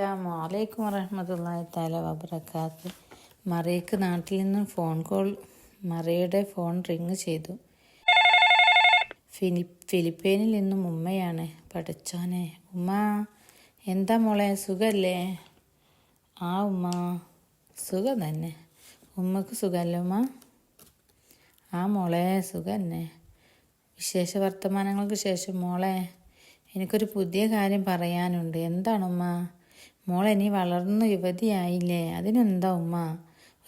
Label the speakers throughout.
Speaker 1: അസ്സാമലൈക്കും വറഹമത്തല്ലാഹി താല വബർക്കാത്ത് മറിയക്ക് നാട്ടിൽ നിന്നും ഫോൺ കോൾ മറിയയുടെ ഫോൺ റിങ് ചെയ്തു. ഫിലി ഫിലിപ്പീനിൽ നിന്നും ഉമ്മയാണ് പഠിച്ചോനെ. ഉമ്മ എന്താ മോളെ സുഖല്ലേ? ആ ഉമ്മ സുഖം തന്നെ. ഉമ്മക്ക് സുഖമല്ലേ ഉമ്മ? ആ മോളെ സുഖം തന്നെ. വിശേഷ വർത്തമാനങ്ങൾക്ക് ശേഷം മോളെ എനിക്കൊരു പുതിയ കാര്യം പറയാനുണ്ട്. എന്താണ് ഉമ്മ? മോളെ നീ വളർന്നു യുവതിയായില്ലേ? അതിനെന്താ ഉമ്മ?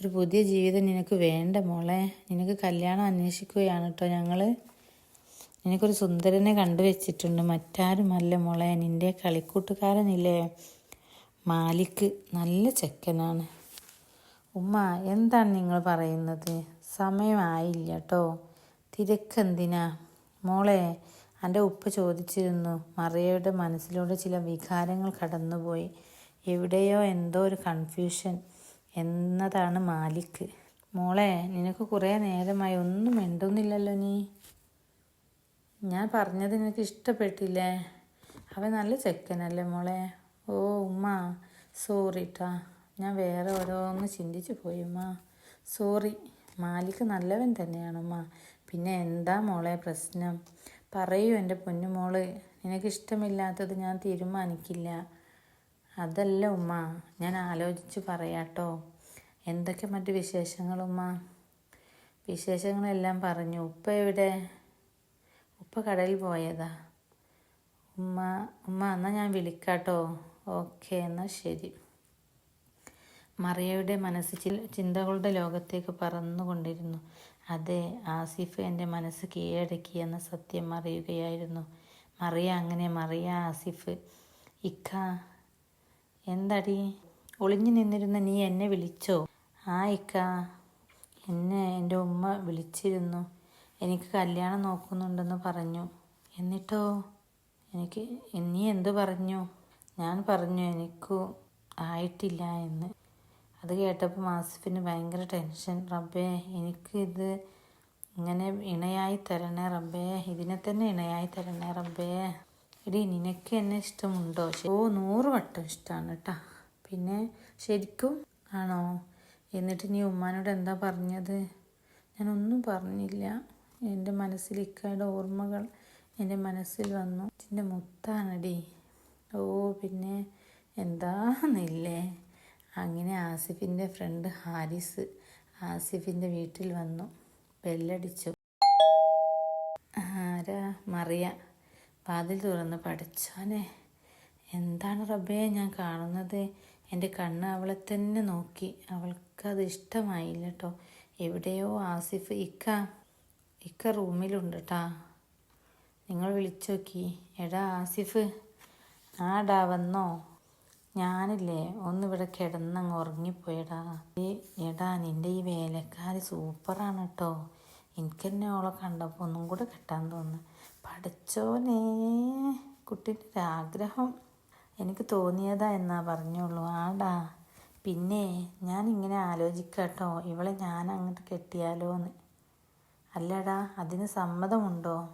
Speaker 1: ഒരു പുതിയ ജീവിതം നിനക്ക് വേണ്ട മോളെ. നിനക്ക് കല്യാണം അന്വേഷിക്കുകയാണ് കേട്ടോ ഞങ്ങൾ നിനക്കൊരു സുന്ദരനെ കണ്ടുവച്ചിട്ടുണ്ട്. മറ്റാരുമല്ല മോളെ. നിന്റെ കളിക്കൂട്ടുകാരനില്ലേ? മാലിക്ക് നല്ല ചെക്കനാണ്. ഉമ്മ എന്താണ് നിങ്ങൾ പറയുന്നത്? സമയമായില്ല കേട്ടോ തിരക്കെന്തിനാ? മോളെ എന്റെ ഉപ്പ ചോദിച്ചിരുന്നു. മറിയയുടെ മനസ്സിലൂടെ ചില വികാരങ്ങൾ കടന്നുപോയി. എവിടെയോ എന്തോ ഒരു കൺഫ്യൂഷൻ എന്നതാണ് മാലിക്ക് മോളെ നിനക്ക് കുറേ നേരമായി ഒന്നും മിണ്ടുന്നില്ലല്ലോ നീ. ഞാൻ പറഞ്ഞത് നിനക്ക് ഇഷ്ടപ്പെട്ടില്ലേ? അവൻ നല്ല ചെക്കനല്ലേ മോളെ? ഓ ഉമ്മ. സോറിട്ടാ ഞാൻ വേറെ ഓരോന്ന് ചിന്തിച്ചു പോയി ഉമ്മ. സോറി. മാലിക്ക് നല്ലവൻ തന്നെയാണ് ഉമ്മ. പിന്നെ എന്താ മോളെ പ്രശ്നം? പറയൂ എന്റെ പൊന്നുമോൾ നിനക്കിഷ്ടമില്ലാത്തത് ഞാൻ തീരുമാനിക്കില്ല. അതല്ല ഉമ്മ ഞാൻ ആലോചിച്ച് പറയാട്ടോ. എന്തൊക്കെ മറ്റു വിശേഷങ്ങൾ ഉമ്മ? വിശേഷങ്ങളെല്ലാം പറഞ്ഞു. ഉപ്പ എവിടെ? ഉപ്പ കടയിൽ പോയതാ. ഉമ്മ ഉമ്മ എന്നാൽ ഞാൻ വിളിക്കാട്ടോ. ഓക്കെ എന്നാൽ ശരി. മറിയയുടെ മനസ്സ് ചിന്തകളുടെ ലോകത്തേക്ക് പറന്നുകൊണ്ടിരുന്നു. അതെ ആസിഫ് എന്റെ മനസ്സ് കീഴടക്കി എന്ന സത്യം അറിയുകയായിരുന്നു. മറിയ അങ്ങനെ മറിയ ആസിഫ് ഇക്ക എന്തടി? ഒളിഞ്ഞു നിന്നിരുന്ന നീ എന്നെ വിളിച്ചോ? ആ ഇക്ക. എന്നെ എന്റെ ഉമ്മ വിളിച്ചിരുന്നു. എനിക്ക് കല്യാണം നോക്കുന്നുണ്ടെന്ന് പറഞ്ഞു. എന്നിട്ടോ? എനിക്ക് നീ എന്ത് പറഞ്ഞു? ഞാൻ പറഞ്ഞു എനിക്കു ആയിട്ടില്ല എന്ന്. അത് കേട്ടപ്പോൾ മാസിഫിന് ഭയങ്കര ടെൻഷൻ. റബ്ബേ എനിക്ക് ഇത് ഇങ്ങനെ ഇണയായി തരണേ റബ്ബേ. ഇതിനെ തന്നെ ഇണയായി തരണേ റബ്ബേ. എടി നിനക്ക് എന്നെ ഇഷ്ടമുണ്ടോ? ഓ നൂറ് വട്ടം ഇഷ്ടമാണ് കേട്ടാ. പിന്നെ ശരിക്കും ആണോ? എന്നിട്ട് നീ ഉമ്മാനോട് എന്താ പറഞ്ഞത്? ഞാനൊന്നും പറഞ്ഞില്ല. എന്റെ മനസ്സിൽ ഇക്കയുടെ ഓർമ്മകൾ എന്റെ മനസ്സിൽ വന്നു. എന്റെ മുത്താണടി ഓ പിന്നെ എന്താന്നില്ലേ? അങ്ങനെ ആസിഫിന്റെ ഫ്രണ്ട് ഹാരിസ് ആസിഫിന്റെ വീട്ടിൽ വന്നു. ബെല്ലടിച്ചു. ആരാ? മറിയ. വാതിൽ തുറന്ന് പഠിച്ചാനെ. എന്താണ് റബ്ബേ ഞാൻ കാണുന്നത്? എന്റെ കണ്ണ് അവളെ തന്നെ നോക്കി. അവൾക്കത് ഇഷ്ടമായില്ല കേട്ടോ എവിടെയോ ആസിഫ് ഇക്ക ഇക്ക റൂമിലുണ്ട് കേട്ടാ നിങ്ങൾ വിളിച്ചു നോക്കി. എടാ ആസിഫ് ആടാ വന്നോ? ഞാനില്ലേ ഒന്നിവിടെ കിടന്നങ്ങ് ഉറങ്ങിപ്പോയടാ. എടാ നിന്റെ ഈ വേലക്കാരി സൂപ്പറാണ് കേട്ടോ എനിക്ക് തന്നെ ഓളെ കണ്ടപ്പോൾ ഒന്നും കൂടെ കെട്ടാൻ തോന്നുന്നു. പഠിച്ചോനേ കുട്ടീന്റെ ആഗ്രഹം എനിക്ക് തോന്നിയതാ എന്നാ പറഞ്ഞോളൂ. ആടാ പിന്നെ ഞാൻ ഇങ്ങനെ ആലോചിക്കാട്ടോ ഇവളെ ഞാൻ അങ്ങോട്ട് കെട്ടിയാലോ എന്ന് അല്ലടാ അതിന് സമ്മതമുണ്ടോ?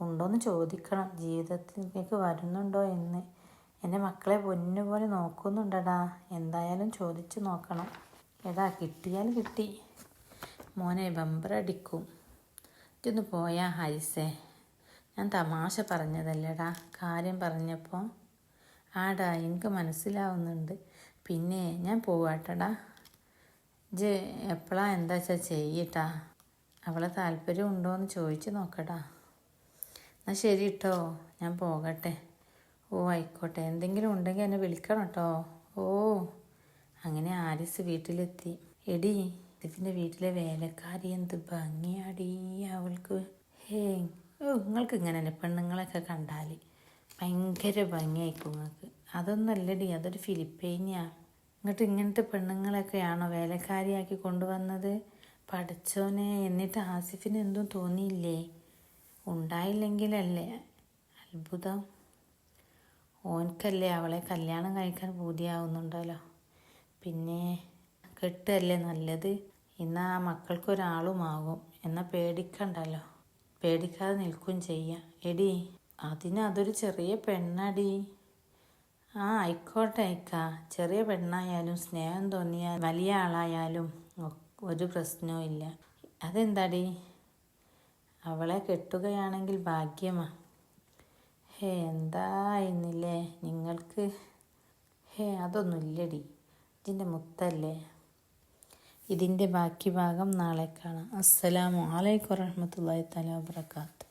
Speaker 1: ഉണ്ടോയെന്ന് ചോദിക്കണം. ജീവിതത്തിലേക്ക് വരുന്നുണ്ടോ എന്ന്. എന്റെ മക്കളെ പൊന്നുപോലെ നോക്കുന്നുണ്ടടാ. എന്തായാലും ചോദിച്ചു നോക്കണം. എടാ കിട്ടിയാൽ കിട്ടി. മോനെ ബമ്പറടിക്കും ഇതൊന്ന് പോയാ ഹരിസേ. ഞാൻ തമാശ പറഞ്ഞതല്ലടാ. കാര്യം പറഞ്ഞപ്പോൾ ആടാ എനിക്ക് മനസ്സിലാവുന്നുണ്ട്. പിന്നെ ഞാൻ പോവാട്ടടാ. ജ് എപ്പോഴാ എന്താ വെച്ചാൽ ചെയ്യട്ടാ. അവളെ താല്പര്യം ഉണ്ടോ എന്ന് ചോദിച്ചു നോക്കടാ. എന്നാൽ ശരി കേട്ടോ ഞാൻ പോകട്ടെ. ഓ ആയിക്കോട്ടെ. എന്തെങ്കിലും ഉണ്ടെങ്കിൽ എന്നെ വിളിക്കണം കേട്ടോ ഓ അങ്ങനെ ആരിസ് വീട്ടിലെത്തി. എടി ഇതിന്റെ വീട്ടിലെ വേലക്കാരി എന്ത് ഭംഗിയാടി അവൾക്ക്. ഹേ നിങ്ങൾക്ക് ഇങ്ങനെ തന്നെ പെണ്ണുങ്ങളൊക്കെ കണ്ടാൽ ഭയങ്കര ഭംഗിയായിരിക്കും നിങ്ങൾക്ക്. അതൊന്നല്ലടി അതൊരു ഫിലിപ്പൈനിയാ. എന്നിട്ട് ഇങ്ങനത്തെ പെണ്ണുങ്ങളൊക്കെയാണോ വേലക്കാരിയാക്കി കൊണ്ടുവന്നത്? പഠിച്ചോനെ എന്നിട്ട് ആസിഫിന് എന്തും തോന്നിയില്ലേ? ഉണ്ടായില്ലെങ്കിലല്ലേ? അത്ഭുതം. ഓൻക്കല്ലേ അവളെ കല്യാണം കഴിക്കാൻ പൂതിയാവുന്നുണ്ടല്ലോ. പിന്നെ കെട്ടല്ലേ നല്ലത്? ഇന്ന് ആ മക്കൾക്കൊരാളുമാകും. എന്നാൽ പേടിക്കണ്ടല്ലോ. പേടിക്കാതെ നിൽക്കും ചെയ്യാം. എടി അതിന് അതൊരു ചെറിയ പെണ്ണടി. ആ ആയിക്കോട്ടെ അയക്ക. ചെറിയ പെണ്ണായാലും സ്നേഹം തോന്നിയാൽ വലിയ ആളായാലും ഒരു പ്രശ്നവും ഇല്ല. അതെന്താടി? അവളെ കെട്ടുകയാണെങ്കിൽ ഭാഗ്യമാ. ഹേ എന്തായിരുന്നില്ലേ നിങ്ങൾക്ക്? ഹേ അതൊന്നുമില്ലടി. ഇതിന്റെ മുത്തല്ലേ? ഇതിന്റെ ബാക്കി ഭാഗം നാളെ കാണാം. അസ്സലാമു അലൈക്കും വറഹ്മത്തുള്ളാഹി തആല വബറകാത്ത്